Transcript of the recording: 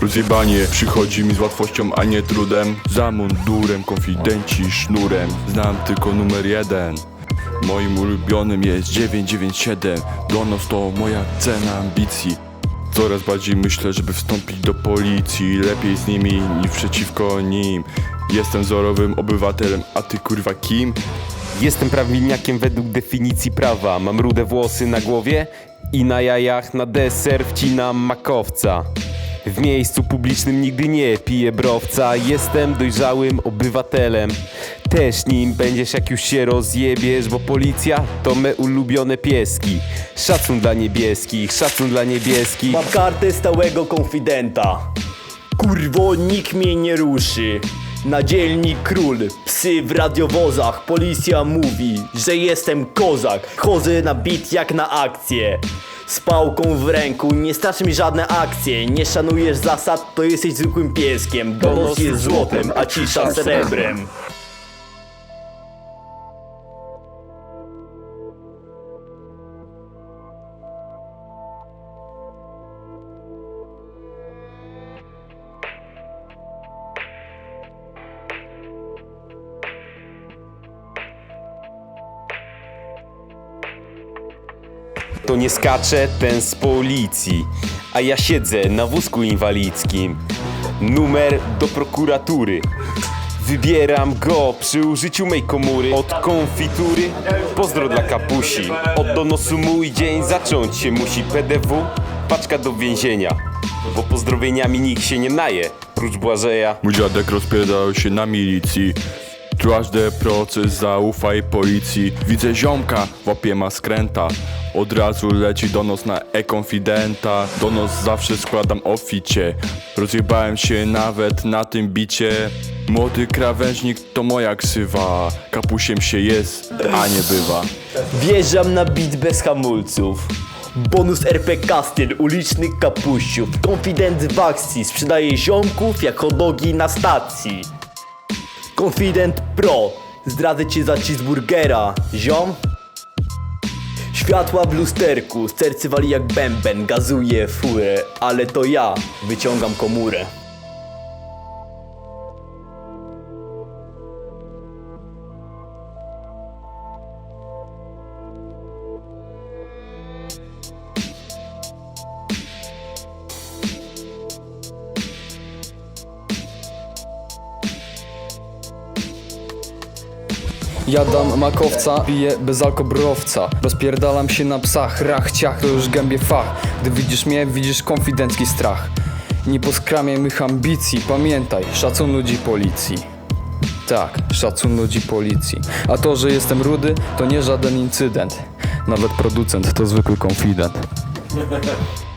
Rozjebanie przychodzi mi z łatwością, a nie trudem. Za mundurem, konfidenci, sznurem. Znam tylko numer jeden. Moim ulubionym jest 997 Donos to moja cena ambicji. Coraz bardziej myślę, żeby wstąpić do policji. Lepiej z nimi niż przeciwko nim. Jestem wzorowym obywatelem, a ty kurwa kim? Jestem prawilniakiem według definicji prawa. Mam rude włosy na głowie i na jajach na deser wcinam makowca. W miejscu publicznym nigdy nie piję browca. Jestem dojrzałym obywatelem. Też nim będziesz jak już się rozjebiesz, bo policja to me ulubione pieski. Szacun dla niebieskich, szacun dla niebieskich. Mam kartę stałego konfidenta. Kurwo, nikt mnie nie ruszy. Na dzielni król, psy w radiowozach, policja mówi, że jestem kozak. Chodzę na bit jak na akcję. Z pałką w ręku, nie starczy mi żadne akcje. Nie szanujesz zasad, to jesteś zwykłym pieskiem. Donos jest złotem, a cisza srebrem. To nie skacze ten z policji, a ja siedzę na wózku inwalidzkim. Numer do prokuratury. Wybieram go przy użyciu mej komury Od konfitury, pozdro dla kapusi. Od donosu mój dzień zacząć się musi. PDW, paczka do więzienia. Bo pozdrowieniami nikt się nie naje, prócz Błażeja. Mój dziadek rozpierdał się na milicji. Każdy proces zaufaj policji. Widzę ziomka, łapie ma skręta Od razu leci donos na e-konfidenta Donos zawsze składam oficie Rozjebałem się nawet na tym bicie Młody krawężnik to moja ksywa Kapusiem się jest, a nie bywa Wjeżdżam na bit bez hamulców. Bonus RPK styl ulicznych kapuściów. Konfident w akcji sprzedaje ziomków jak hodogi na stacji. Konfident Pro zdradzę cię za cheeseburgera, ziom. Światła w lusterku, serce wali jak bęben, gazuje furę, ale to ja wyciągam komórę. Jadam makowca, piję bezalkobrowca. Rozpierdalam się na psach, rach, ciach, to już gębie fach. Gdy widzisz mnie, widzisz konfidencki strach. Nie poskramiaj mych ambicji, pamiętaj, szacun ludzi policji. Tak, szacun ludzi policji. A to, że jestem rudy, to nie żaden incydent. Nawet producent to zwykły konfident